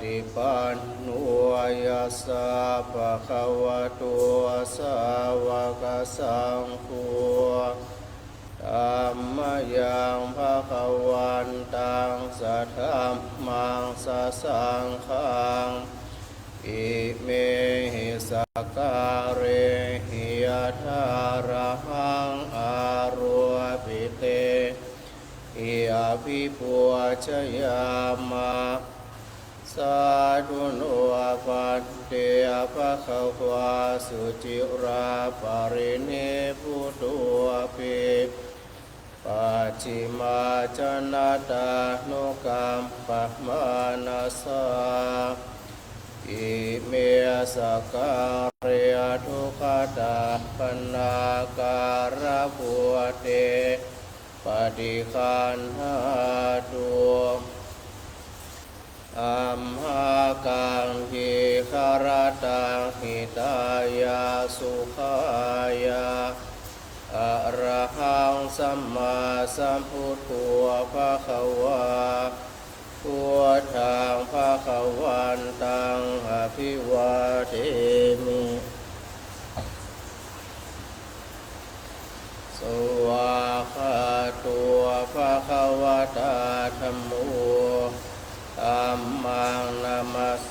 ฏิปันโนยัสสะภะคะวะโตสาวกสังโฆธัมมยังภะคะวันตังสัทธัมมังสัสสังฆังอิเมหิสกการเรหิยทารหังอารัวปิเตอิอภิปัวชยามะ สาธุโนปัตเตภะคะวาสุจิราปริเนพุตุปิปัจิมาจนาตานุกัมปะมานาสาอิเมสการยทุขตาปนาการะพุเตปฏิคันหาตุ อัมหากังหิคารตังหิตายาสุขายาอะระหังสัมมาสัมพุทโธภะคะวาพุทธังภาควันตังอภิวาเทมิสวาคาตัวภาควตาธรรมโมธัมมังนา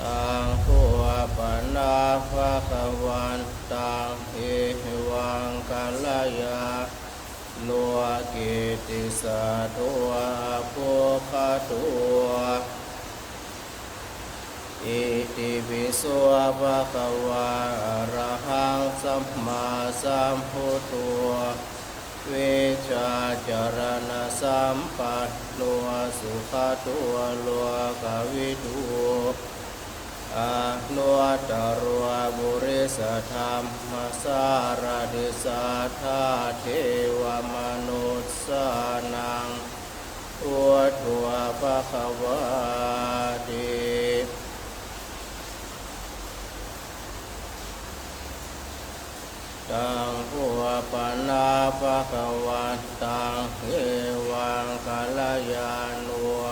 ตังพุปนาภะคะวันตังเอวังกัลยาโลกิติสัตวะโภคตุอิติปิโสภะคะวะอะระหังสัมมาสัมพุทโธเวชาจารณสัมปันโนสุขตัวโลกวิทู อาโนตรวบุริสธรรมมาสารดิสัทธาเทวมนุษสานังอุทัวปะควาติตังผัวปนาภะควันตังเอวังกัลยานุว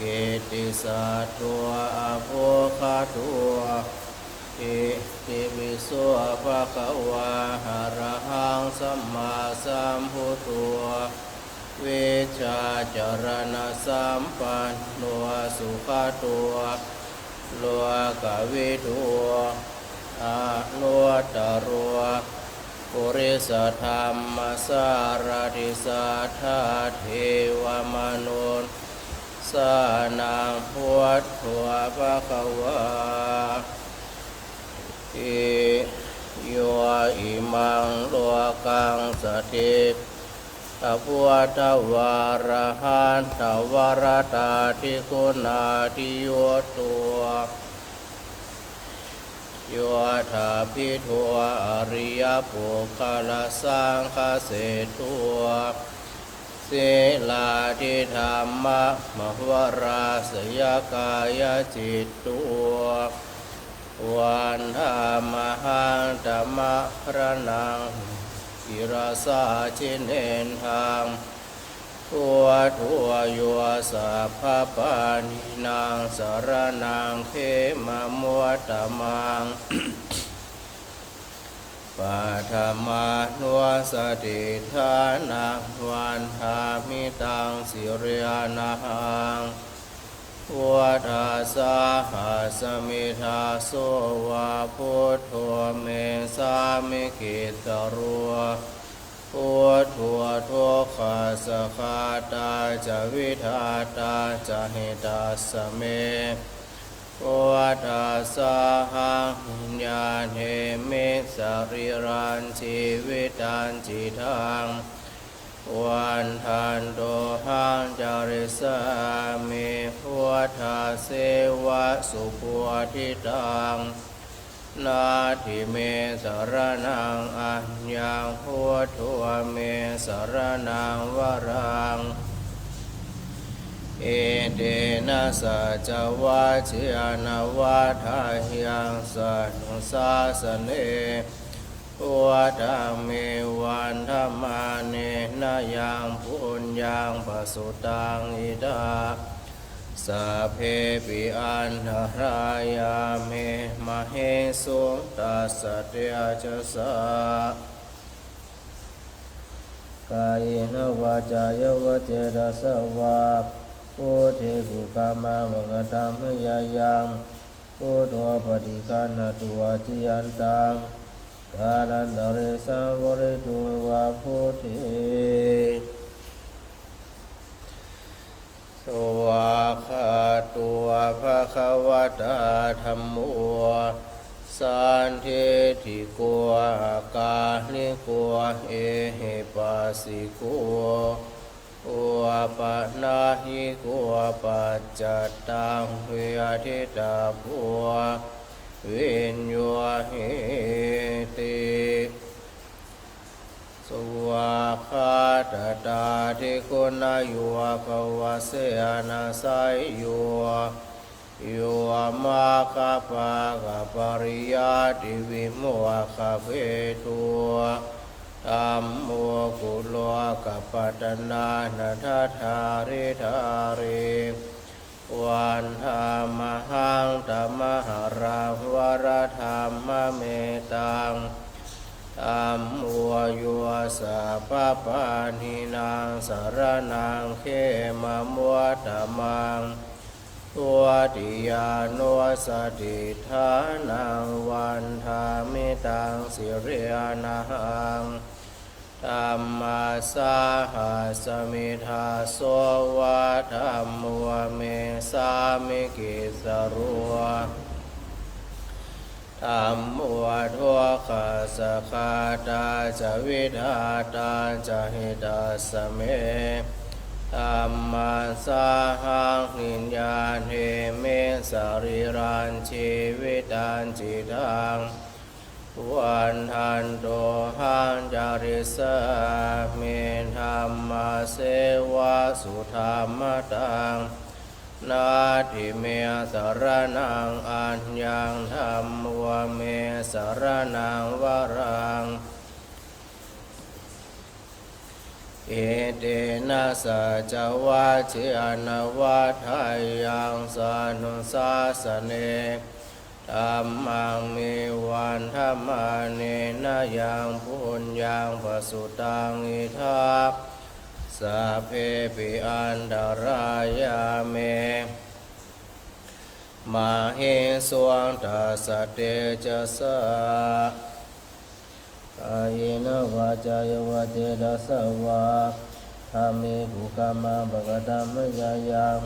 กิติสัตตัวอโภคาตัวอิติปิโสภะคะวะหะระหังสัมมาสัมพุทโธเวชาจารณะสัมปันโนสุขตัวโลกวิทูอาโนตรัวปุริสธรรมสารติสัทธาเทวมนุษย์ สานังพุทธวภะคะวะอิโยอิมังโลกังสติตพุทธวารหันตวรตาทิคุณาทิโยตัวโยธาพิทัวอริยปุคลสังคเสทัว ศีลาทิธรรมะมหวราสยกายจิตตัววันธรรมหังธรรมะพระนังกิรสาชินเนทางทัวทัวยัวสัพพปานินางสารนางเขมมวตมัง ปัทมานุสติทานาวันทามิตังสิริยานาหังวัฏสาหาสมิทาโสวาพุทโธเมสามิกิตรัวพุทโธทุกขาสคาตาจวิทาตาจหิตาสเม วัฏาสาหังญาเทมิสริรันชีวิตันจิทังวันทันโตหังจาริสามิวัฏาเสวะสุปวทิตังนาทิเมสรนังอัญญังพุทโธเมสรนังวรัง เอเดนะสัจวะเจนาวาทายังสันุสาสเนวัฏาเมวันธรรมาเนนายังปุญญังปสุตังอิดาสัพเพปิอันหรายาเมมะเฮสุตัสสเตจสสะกายนวาจายวเจตสวา พุทธิกุกามาวกตามยายังพุทโธปฏิคันตัวจิยันตังกาลันตเรสังวริตุวาพุทธิสวาคาตัวภะคะวะตาธรรมโมสันเทติโกอากาลิโกเอหิปัสสิโกโอปะนาหิโกปัจจตังเวทิตาปัววิญโยหิติสวาคาตตาทิคุณายุภวเสนาสายโยโยมาคาปะกปริยาติวิโมะคาเวตัว ตัมโมกุโลกัปปัตนานาทัทาริทาริวันธรรมหังธรรมหารังวรธรรมเมตังตัมโมโยสัพพปานินางสารนังเขมมัวตมังตัวติยานุสติฐานังวันธามิตังสิเรนาหัง ธรรมาสาหาสมิทาโสวะธรรมวเมสามิกิสรัวธรรมวทัวขาสคาตาจวิทาตาจะหิตาสเมธรรมาสาหังนิญญาเทเมสรีรันชีวิตันจิตัง วันทันโตหังจาริสาเมธรรมาเสวะสุธรรมตังนาทิเมสรนังอัญญังธรรมวเมสรนังวรังเอเตนะสัจวะเจอนวะทายังสานุสาสเน ธรรมังมีวันธรรมาเนนะยังพุญญังปสุตังอิทัปสัพเพปิอันดารายาเมมาเฮสวงตัสเตจะสะกายนวาจายวเจตสวาธรรมิภูกามาบกตามยายัง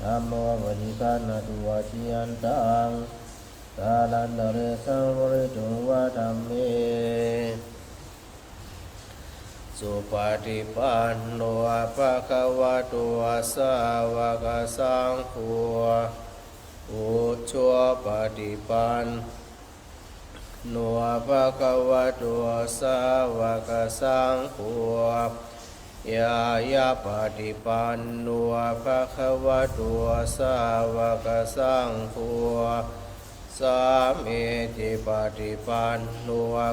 ธรรมวปฏิกานตุวาจิยันตัง กาลันตเรสังวริตุวะธรรมเมสุปฏิปันโนภะคะวะโตสาวกสังโฆอุชัวปฏิปันโนภะคะวะโตสาวกสังโฆยายาปฏิปันโนภะคะวะโตสาวกสังโฆ สามีจิปฏิปันโน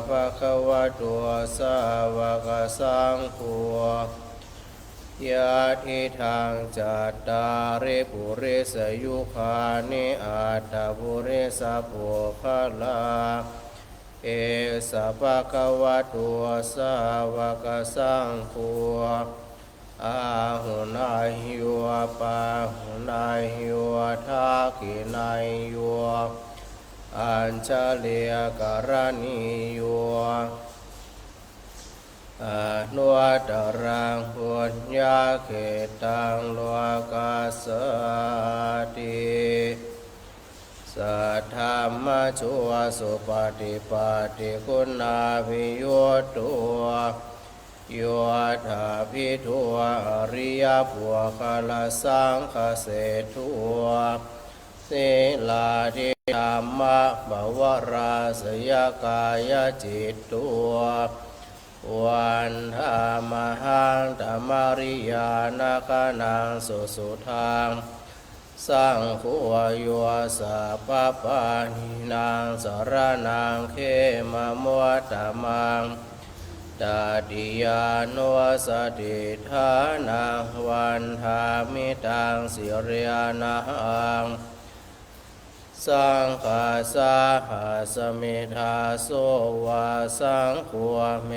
ภะคะวะโตสาวกสังโฆยะทิทางจัตตาริปุริสยุคานิอัตตปุริสปุคลาเอสะภะคะวะโตสาวกสังโฆออาหุนายโยปาหุนายโยทากินายโย อัญชลียการณิโยอนุวัตรังพุญญาเขตังโลกาสติสัทธรรมชัวสุปฏิปัติคุณาภิโยตัวโยธาพิทัวอริยปัวคาลสังคเสทัวสิลาธิ ธรรมะบวราสยกายจิตตัววันธามหังธรรมริยานาคานังสุสุทางสังขัวโยสัพพปานินางสารนังเขมมวตมังตาติยานุสติฐานังวันธามิตังสิริยานัง สังฆาสาหาสมิทาโสวาสังขัวเม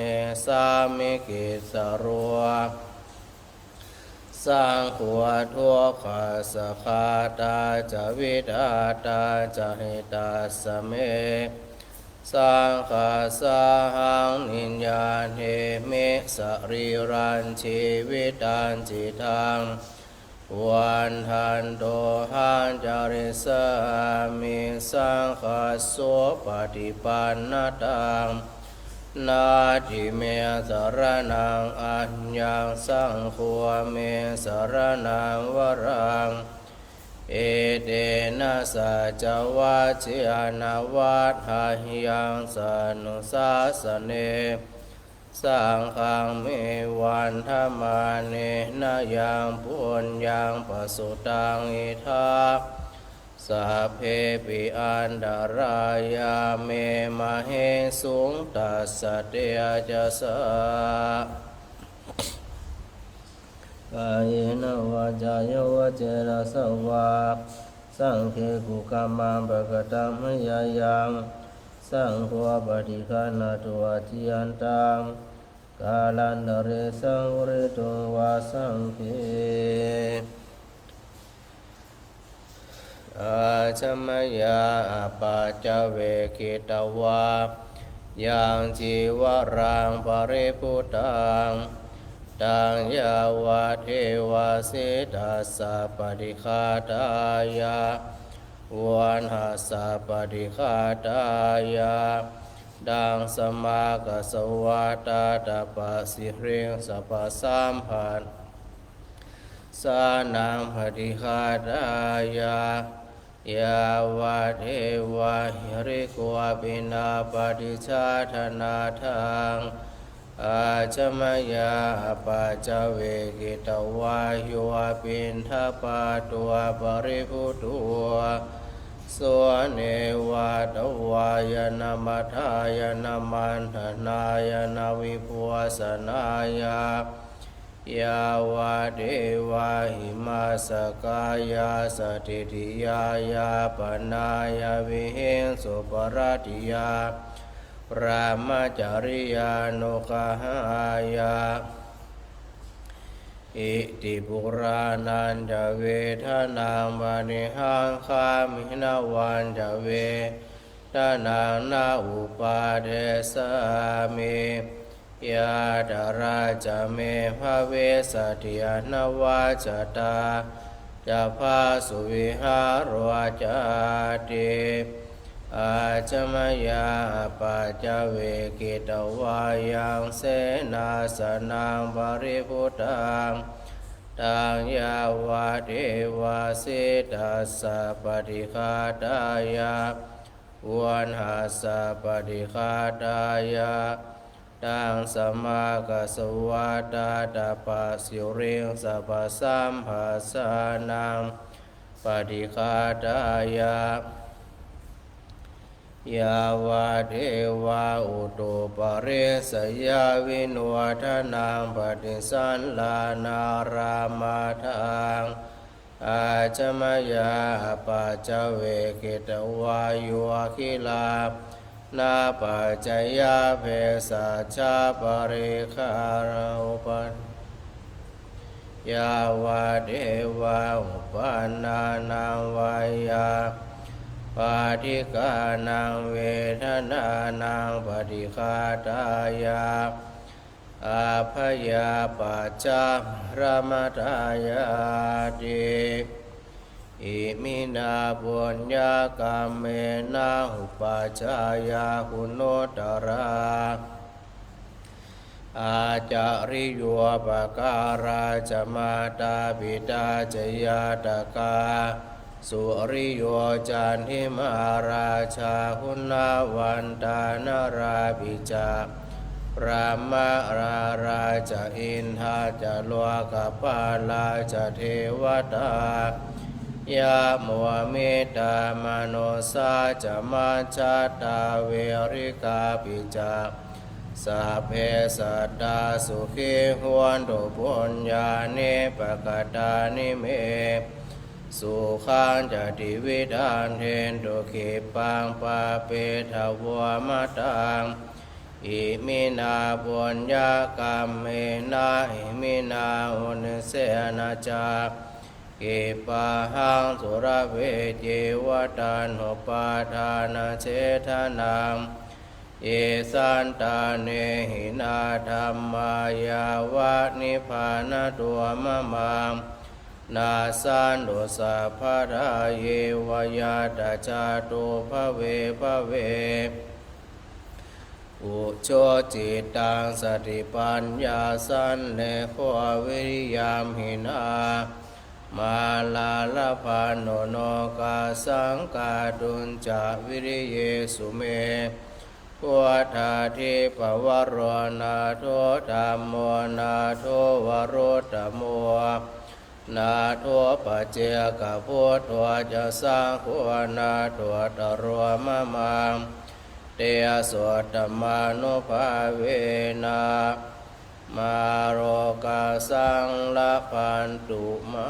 สามิกิสรัวสังขัวทุกขาสขาตาจะวิดาตาจะหิตาสเมสังฆาสาหังนิญญาเทเมสรีรันชีวิตันจิตัง วันทันโตหันจาริสามิสังฆาโสปฏิปันนตังนาทิเมสรนังอัญญังสังขวเมสรนังวรัง เอเดนะสัจวัจเจนวัฏหาหิยังสนุสาสเน สังฆังเมวันธรรมาเนนะยังปุญญังปสุตังอิทาสัพเพปิอันดารายาเมมาเหสุงตัสสะเตจะสะกายนวาจายวเจระสวาสังเคกุกามังปะกตัมมยายัง สังขัวปฏิฆานาตัวจิยันตังกาลันเรสังวริตุวาสังเคอาชมยาปัจจเวกิตวายังจีวรังปริพุตังตังยาวาเทวาสิตัสะปฏิฆาตายา วันหัสะปฏิฆาตายาดังสมากสวาตาตาปสิเริงสัพพะสามพันสานังปฏิฆาตายายาวาเทวาหิริกวาปินาปฏิชาธนาทังอาจมยาปัจจเวกิตวายุวปินทปาตัวปริพุตัว สวเนวาตวายนามัทายนามันนายนาวิปัวสนายายาวาเดวาหิมาสกายาสติติยายาปนายวิเหงสุปรติยารามจริยานุกหายา อิติปุรานันจเวทนางวานิหังคามินาวันจเวทนางนาอุปาเดสามิยาดาราจะเมภาเวสติยนวาจตาจะพาสุวิหารวาจาติ อาจมยาปัจเวกิตวายังเสนาสนังบริพุตังตังยาวาเทวาสิตัสสะปฏิฆาตายาวันหัสสะปฏิฆาตายาตังสมากสวาตาตาปัสสิริงสัพสัมภาสานังปฏิฆาตายา ยาวาเทวาอุตุปเรสยาวินวัฒนังปฏิสันลานารามาทังอาจมยาปัจจเวกิตวายุคิลานาปัจจยาเพสัชาปริคาราอุปันยาวาเดวาอุปนานังวายา ปาทิกานังเวทนานังปฏิคาตายาอาภยาปัจจารมตายาติอิมินาบุญญากรรมเมนะอุปัชฌายาคุณโนตราอาจาริโยปการาจมาตาบิดาจยาตกา สุริโยจันทิมาราชาหุนาวันตานาราบิจารามาราราจะอินทาจะลวกปาลาจะเทวตายาโมเมตามโนสาจะมาชาตาเวริกาปิจาสัพเพสัตตาสุขีหวนตุปุญญาเนปกตานิเม สุขันจะติวิธานเทนตุขีปังปาเปทวัวมาตังอิมินาปุญญากรรมเมนาอิมินาอุนเสนาจากิปะหังสุรเวจิวตานุปาทานาเชทนังเอสันตาเนหินาธรรมายาวะนิพพานาตัวมะมัง นาสันโดสัพพะราเยวายาตาจาตุภเวภเว อุโชจิตังสติปัญญาสันเลขววิริยามหินามาลาลพานโนโนกาสังกาดุนจาวิริเยสุเมพุทาทิปวโรนาโทธรรมโมนาโทวโรตโม นาตัวปจเจกพุทธวจะสร้างขัวนาตัวตรวมะมังเตียสวดธรรมานุภาเวนามาโรกาสังละพันตุมา